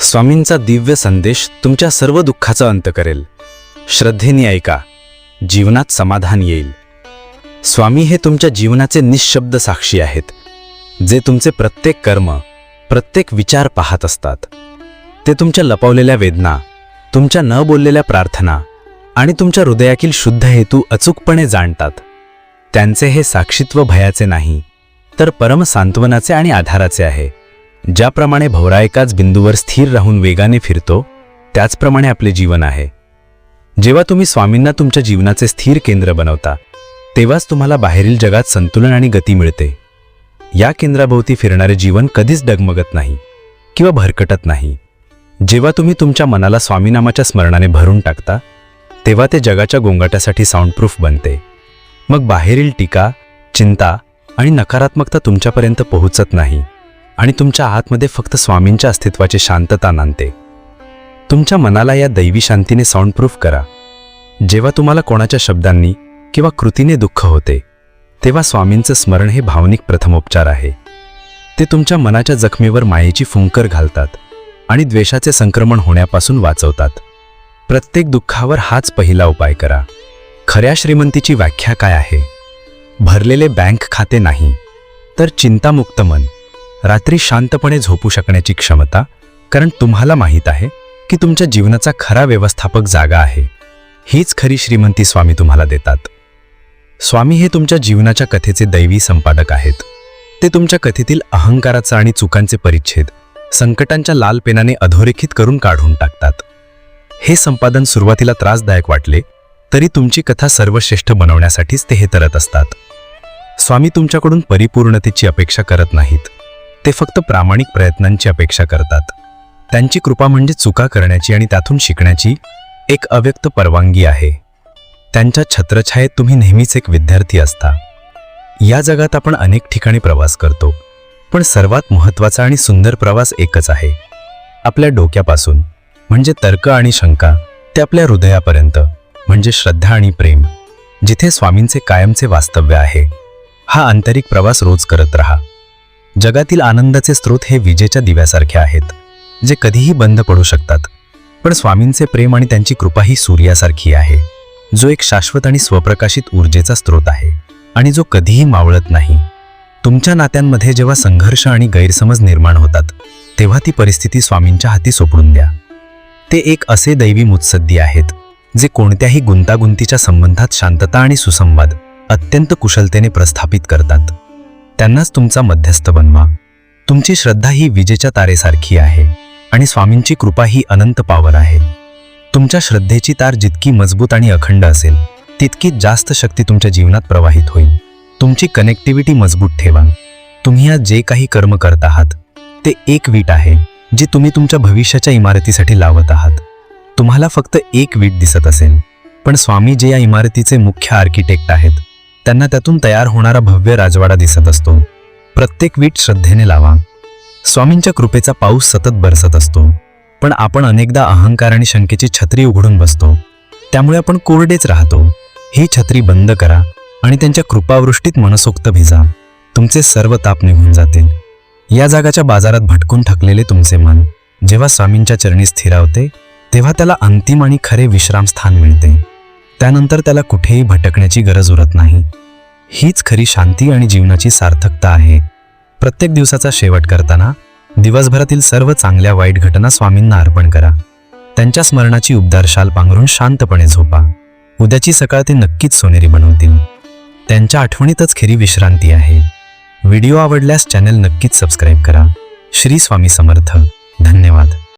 स्वामींचा दिव्य संदेश तुमच्या सर्व दुःखाचा अंत करेल. श्रद्धेने ऐका जीवनात समाधान येईल. स्वामी हे तुमच्या जीवनाचे निशब्द साक्षी आहेत. जे तुमचे प्रत्येक कर्म प्रत्येक विचार पाहत असतात. ते तुमच्या लपवलेल्या वेदना तुमच्या न बोललेल्या प्रार्थना आणि तुमच्या हृदयातील शुद्ध हेतू अचूकपणे जाणतात. त्यांचे हे साक्षीत्व भयाचे नाही तर परम सांत्वनाचे आणि आधाराचे आहे. ज्याप्रमाणे भवरा एकाच बिंदूवर स्थिर राहून वेगाने फिरतो त्याचप्रमाणे आपले जीवन आहे. जेव्हा तुम्ही स्वामींना तुमच्या जीवनाचे स्थिर केंद्र बनवता तेव्हाच तुम्हाला बाहेरील जगात संतुलन आणि गती मिळते. या केंद्राभोवती फिरणारे जीवन कधीच डगमगत नाही किंवा भरकटत नाही. जेव्हा तुम्ही तुमच्या मनाला स्वामीनामाच्या स्मरणाने भरून टाकता तेव्हा ते जगाच्या गोंगाटासाठी साऊंडप्रूफ बनते. मग बाहेरील टीका चिंता आणि नकारात्मकता तुमच्यापर्यंत पोहोचत नाही. आणि तुमच्या आतमध्ये फक्त स्वामींच्या अस्तित्वाची शांतता नांदते. तुमच्या मनाला या दैवी शांतीने साऊंडप्रूफ करा. जेव्हा तुम्हाला कोणाच्या शब्दांनी किंवा कृतीने दुःख होते तेव्हा स्वामींचं स्मरण हे भावनिक प्रथमोपचार आहे. ते तुमच्या मनाच्या जखमेवर मायेची फुंकर घालतात आणि द्वेषाचे संक्रमण होण्यापासून वाचवतात. प्रत्येक दुःखावर हाच पहिला उपाय करा. खऱ्या श्रीमंतीची व्याख्या काय आहे? भरलेले बँक खाते नाही तर चिंतामुक्त मन. रात्री शांतपणे झोपू शकण्याची क्षमता कारण तुम्हाला माहीत आहे की तुमच्या जीवनाचा खरा व्यवस्थापक जागा आहे. हीच खरी श्रीमंती स्वामी तुम्हाला देतात. स्वामी हे तुमच्या जीवनाच्या कथेचे दैवी संपादक आहेत. ते तुमच्या कथेतील अहंकाराचा आणि चुकांचे परिच्छेद संकटांच्या लाल पेनाने अधोरेखित करून काढून टाकतात. हे संपादन सुरुवातीला त्रासदायक वाटले तरी तुमची कथा सर्वश्रेष्ठ बनवण्यासाठीच ते हे तरत असतात. स्वामी तुमच्याकडून परिपूर्णतेची अपेक्षा करत नाहीत. ते फक्त प्रामाणिक प्रयत्नांची अपेक्षा करतात. त्यांची कृपा म्हणजे चुका करण्याची आणि त्यातून शिकण्याची एक अव्यक्त परवानगी आहे. त्यांच्या छत्रछायेत तुम्ही नेहमीच एक विद्यार्थी असता. या जगात आपण अनेक ठिकाणी प्रवास करतो पण सर्वात महत्त्वाचा आणि सुंदर प्रवास एकच आहे. आपल्या डोक्यापासून म्हणजे तर्क आणि शंका ते आपल्या हृदयापर्यंत म्हणजे श्रद्धा आणि प्रेम जिथे स्वामींचे कायमचे वास्तव्य आहे. हा आंतरिक प्रवास रोज करत राहा. जगातील आनंदाचे स्रोत हे विजेच्या दिव्यासारखे आहेत जे कधीही बंद पडू शकतात. पण स्वामींचे प्रेम आणि त्यांची कृपा ही सूर्यासारखी आहे. जो एक शाश्वत आणि स्वप्रकाशित ऊर्जेचा स्रोत आहे आणि जो कधीही मावळत नाही. तुमच्या नात्यांमध्ये जेव्हा संघर्ष आणि गैरसमज निर्माण होतात तेव्हा ती परिस्थिती स्वामींच्या हाती सोपडून द्या. ते एक असे दैवी मुत्सद्दी आहेत जे कोणत्याही गुंतागुंतीच्या संबंधात शांतता आणि सुसंवाद अत्यंत कुशलतेने प्रस्थापित करतात. त्यांनाच तुमचा मध्यस्थ बनवा. तुमची श्रद्धा ही विजेच्या तारेसारखी आहे आणि स्वामींची कृपा ही अनंत पावर आहे. तुमच्या श्रद्धेची तार जितकी मजबूत आणि अखंड असेल तितकीच जास्त शक्ती तुमच्या जीवनात प्रवाहित होईल. तुमची कनेक्टिव्हिटी मजबूत ठेवा. तुम्ही आज जे काही कर्म करत आहात ते एक वीट आहे जे तुम्ही तुमच्या भविष्याच्या इमारतीसाठी लावत आहात. तुम्हाला फक्त एक वीट दिसत असेल पण स्वामी जे या इमारतीचे मुख्य आर्किटेक्ट आहेत त्यांना त्यातून तयार होणारा भव्य राजवाडा दिसत असतो. प्रत्येक वीट श्रद्धेने लावा. स्वामींच्या कृपेचा पाऊस सतत बरसत असतो. पण आपण अनेकदा अहंकार आणि शंकेची छत्री उघडून बसतो. त्यामुळे आपण कोरडेच राहतो. ही छत्री बंद करा आणि त्यांच्या कृपावृष्टीत मनसोक्त भिजा. तुमचे सर्व ताप निघून जातील. या जागाच्या बाजारात भटकून थकलेले तुमचे मन. जेव्हा स्वामींच्या चरणी स्थिरावते तेव्हा त्याला अंतिम आणि खरे विश्रामस्थान मिळते. त्यानंतर त्याला कुठेही भटकण्याची गरज उरत नाही. हीच खरी शांती आणि जीवनाची सार्थकता आहे. प्रत्येक दिवसाचा शेवट करताना दिवसभरातील सर्व चांगल्या वाईट घटना स्वामींना अर्पण करा. त्यांच्या स्मरणाची उबदार शाल पांघरून शांतपणे झोपा. उद्याची सकाळ ते नक्कीच सोनेरी बनवतील. त्यांच्या आठवणीतच खरी विश्रांती आहे. व्हिडिओ आवडल्यास चॅनल नक्कीच सबस्क्राईब करा. श्री स्वामी समर्थ. धन्यवाद.